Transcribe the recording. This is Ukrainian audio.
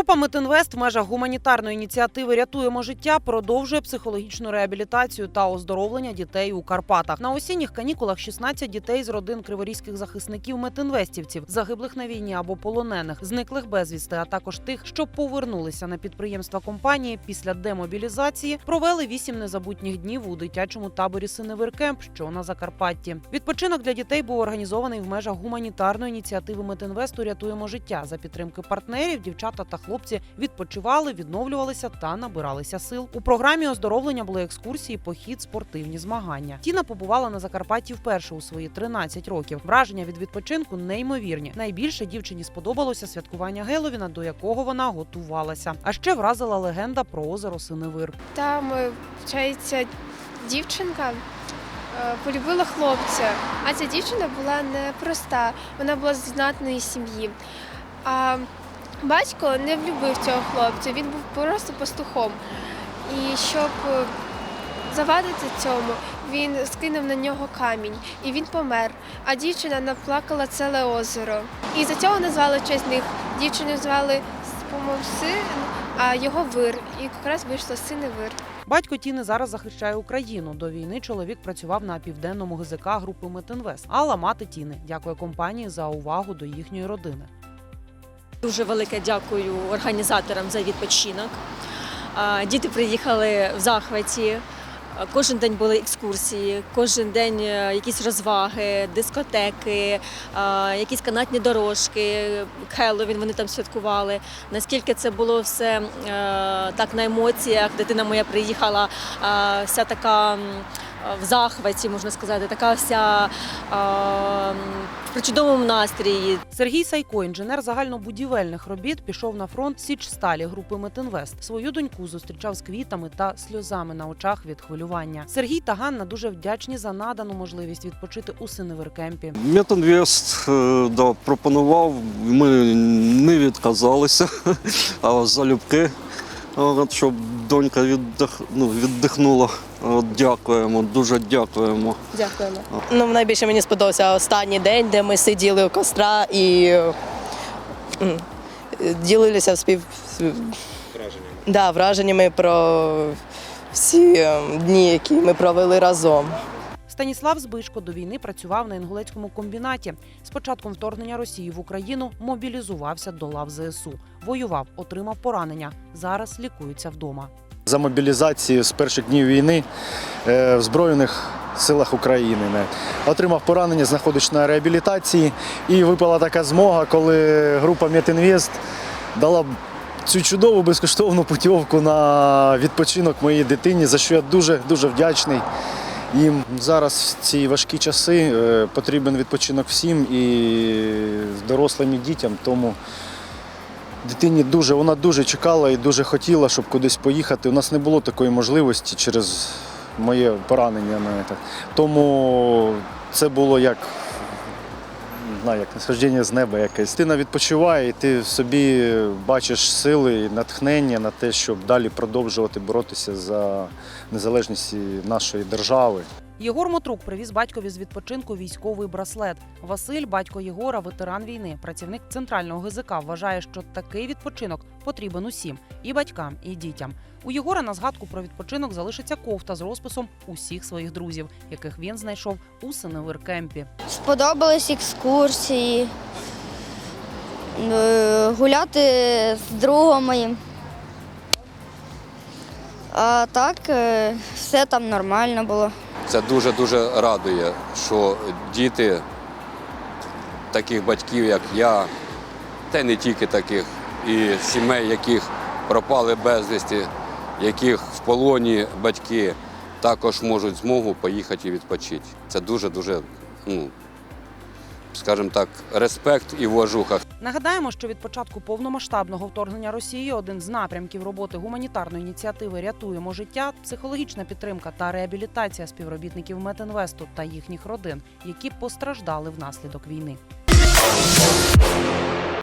Група Метинвест в межах гуманітарної ініціативи Рятуємо життя продовжує психологічну реабілітацію та оздоровлення дітей у Карпатах. На осінніх канікулах 16 дітей з родин криворізьких захисників метинвестівців, загиблих на війні або полонених, зниклих безвісти, а також тих, що повернулися на підприємства компанії після демобілізації, провели вісім незабутніх днів у дитячому таборі Синевир Кемп, що на Закарпатті. Відпочинок для дітей був організований в межах гуманітарної ініціативи Метинвесту Рятуємо життя за підтримки партнерів. Дівчата та хлопці відпочивали, відновлювалися та набиралися сил. У програмі оздоровлення були екскурсії, похід, спортивні змагання. Тіна побувала на Закарпатті вперше у свої 13 років. Враження від відпочинку неймовірні. Найбільше дівчині сподобалося святкування Геловіна, до якого вона готувалася. А ще вразила легенда про озеро Синевир. Там, виходить, дівчинка е, полюбила хлопця, а ця дівчина була непроста, вона була з знатної сім'ї. А батько не влюбив цього хлопця, він був просто пастухом. І щоб е, завадити цьому, він скинув на нього камінь і він помер. А дівчина наплакала ціле озеро. І за цього назвали честь них. Дівчину звали по-моєму, син, а його вир. І якраз вийшло син і вир. Батько Тіни зараз захищає Україну. До війни чоловік працював на південному ГЗК групи Метинвест. Алла мати Тіни дякує компанії за увагу до їхньої родини. Дуже велике дякую організаторам за відпочинок. Діти приїхали в захваті. Кожен день були екскурсії, кожен день е, якісь розваги, дискотеки, якісь канатні дорожки, Хеллоуін вони там святкували. Наскільки це було все е, так на емоціях, дитина моя приїхала вся така в захваті, можна сказати, така вся е, м, в чудовому настрії. Сергій Сайко, інженер загальнобудівельних робіт, пішов на фронт Січ Сталі групи Метинвест. Свою доньку зустрічав з квітами та сльозами на очах від хвилювання. Сергій та Ганна дуже вдячні за надану можливість відпочити у Синеверкемпі. Метинвест е, да, пропонував, ми не відказалися, а залюбки, щоб донька віддих, ну, віддихнула. От, дякуємо, дуже дякуємо. Дякуємо. Ну, найбільше мені сподобався останній день, де ми сиділи у костра і м, ділилися спів... враженнями. Да, враженнями про всі е, дні, які ми провели разом. Станіслав Збишко до війни працював на інгулецькому комбінаті. З початком вторгнення Росії в Україну мобілізувався до лав ЗСУ. Воював, отримав поранення. Зараз лікується вдома. За мобілізацію з перших днів війни е, в Збройних силах України. Отримав поранення, знаходиш на реабілітації. І випала така змога, коли група Метінвест дала цю чудову безкоштовну путівку на відпочинок моїй дитині, за що я дуже дуже вдячний. Їм зараз в ці важкі часи е, потрібен відпочинок всім і дорослим і дітям. Тому Дитині дуже, вона дуже чекала і дуже хотіла, щоб кудись поїхати. У нас не було такої можливості через моє поранення. на. Тому це було як, знаю, як схождення з неба якесь. Дитина відпочиває, і ти в собі бачиш сили і натхнення на те, щоб далі продовжувати боротися за незалежність нашої держави. Єгор Мотрук привіз батькові з відпочинку військовий браслет. Василь, батько Єгора, ветеран війни, працівник центрального ГЗК, вважає, що такий відпочинок потрібен усім і батькам, і дітям. У Єгора на згадку про відпочинок залишиться кофта з розписом усіх своїх друзів, яких він знайшов у Синевир-кемпі. Сподобались екскурсії, е, гуляти з другом моїм. А так, е, все там нормально було. Це дуже-дуже радує, що діти таких батьків, як я, та не тільки таких, і сімей, яких пропали безвісті, яких в полоні батьки, також можуть змогу поїхати і відпочити. Це дуже-дуже, ну, скажімо так, респект і уважуха. Нагадаємо, що від початку повномасштабного вторгнення Росії один з напрямків роботи гуманітарної ініціативи Рятуємо життя, психологічна підтримка та реабілітація співробітників Метинвесту та їхніх родин, які постраждали внаслідок війни.